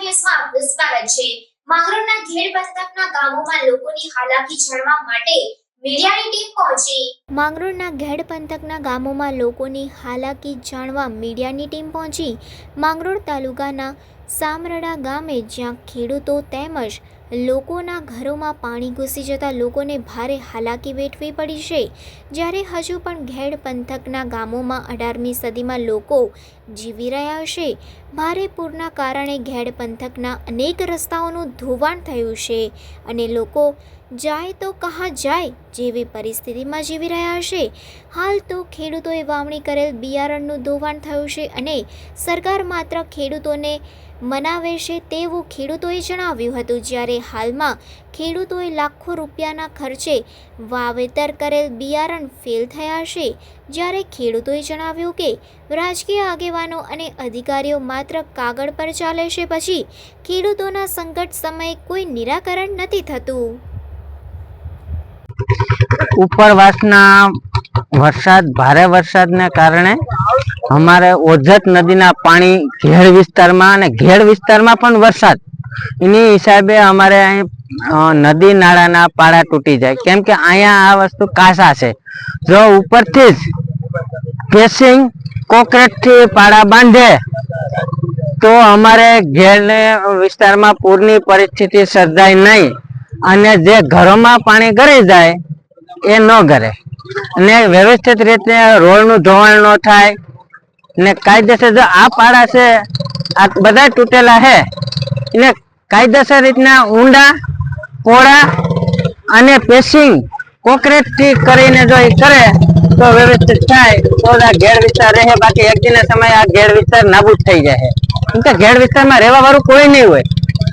ન્યૂઝમાં આપનું સ્વાગત. છે માંગરોળના ઘેડ પંથકના ગામોમાં લોકોની હાલાકી જાણવા માટે મીડિયાની ટીમ પહોંચી. માંગરોળના ઘેડ પંથકના ગામોમાં લોકોની હાલાકી જાણવા મીડિયાની ટીમ પહોંચી. માંગરોળ તાલુકાના સામરડા ગામે જ્યાં ખેડૂતો તેમજ લોકોના ઘરોમાં પાણી ઘૂસી જતા લોકોને ભારે હાલાકી વેઠવી પડી છે. જ્યારે હજુ પણ ઘેડ પંથકના ગામોમાં અઢારમી સદીમાં લોકો જીવી રહ્યા છે ભારે પૂરના કારણે ઘેડ પંથકના અનેક રસ્તાઓનું ધોવાણ થયું છે અને લોકો જાય તો કહા જાય જેવી પરિસ્થિતિમાં જીવી રહ્યા છે. હાલ તો ખેડૂતોએ વાવણી કરેલ બિયારણનું ધોવાણ થયું છે અને સરકાર માત્ર ખેડૂતોને મનાવે છે તેવું ખેડૂતોએ જણાવ્યું હતું. જ્યારે હાલમાં ખેડૂતોએ લાખો રૂપિયાના ખર્ચે વાવેતર કરેલ બિયારણ ફેલ થયા છે, જ્યારે ખેડૂતોએ જણાવ્યું કે રાજકીય આગેવાનો અને અધિકારીઓ માત્ર કાગળ પર ચાલે છે પછી ખેડૂતોના સંકટ સમયે કોઈ નિરાકરણ નથી થતું. ઉપરવાસના વરસાદ, ભારે વરસાદને કારણે અમારે ઓજત નદીના પાણી ઘેડ વિસ્તારમાં અને ઘેડ વિસ્તારમાં પણ વરસાદ. એની હિસાબે અમારે અહીં નદી નાળાના પાળા તૂટી જાય. કેમ કે અહીંયા આ વસ્તુ કાસા છે. જો ઉપરથી જ પેસિંગ કોકરેટથી પાળા બાંધે તો અમારે ઘેરને વિસ્તારમાં પૂરની પરિસ્થિતિ સર્જાય નહીં અને જે ઘરોમાં પાણી ગળી જાય એ ન ગરે. અને વ્યવસ્થિત રીતે રોડનું ધોવાણ ન થાય ને કાયદેસર જો આ પાડા છે, આ બધા તૂટેલા છે એને કાયદેસર રીતના ઊંડા, પોળા અને પેસિંગ કોન્ક્રીટથી કરીને જો એ કરે તો વ્યવસ્થિત થાય. તો આ ઘેર વિસ્તાર રહે, બાકી એક દિને સમય આ ઘેર વિસ્તાર નાબૂદ થઈ જાય. કેમ ઘેડ વિસ્તારમાં રહેવા વાળું કોઈ નહીં હોય.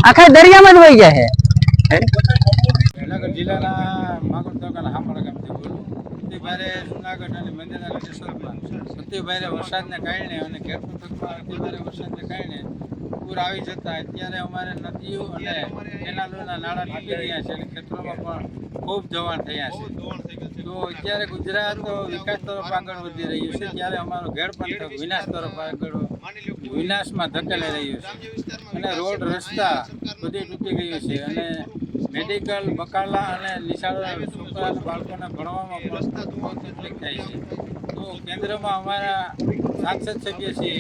આખા દરિયામાં જ વહી જાય જુનાગઢ જિલ્લાના માંગરોળ તાલુકાના હાંભળા ગામથી બોલું. સૌથી ભારે જુનાગઢ અને લોકેશનમાં સૌથી ભારે વરસાદને કારણે અને ખેડ પંથકમાં અતિ ભારે વરસાદને કારણે પૂર આવી જતા અત્યારે અમારે નદીઓ અને કેનાલોના નાળા તૂટી રહ્યા છે ખેતરોમાં પણ ખૂબ જવાન થયા છે. તો અત્યારે ગુજરાત વિકાસ તરફ આગળ વધી રહ્યું છે. ત્યારે અમારો ઘેડ પંથક વિનાશ તરફ આગળ વિનાશમાં ધકેલાઈ રહ્યું છે. અને રોડ રસ્તા બધી તૂટી ગયું છે. અને મેડિકલ બકાલા અને નિશાળો છોકરા બાળકોને ભણવામાં પણ બહુ તકલીફ થાય છે. તો કેન્દ્રમાં અમારા સાંસદ સભ્ય છે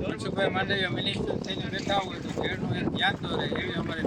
મનસુખભાઈ માંડવીય મિનિસ્ટર થઈને બેઠા હોય તો એક ધ્યાન દોરે એવી અમારી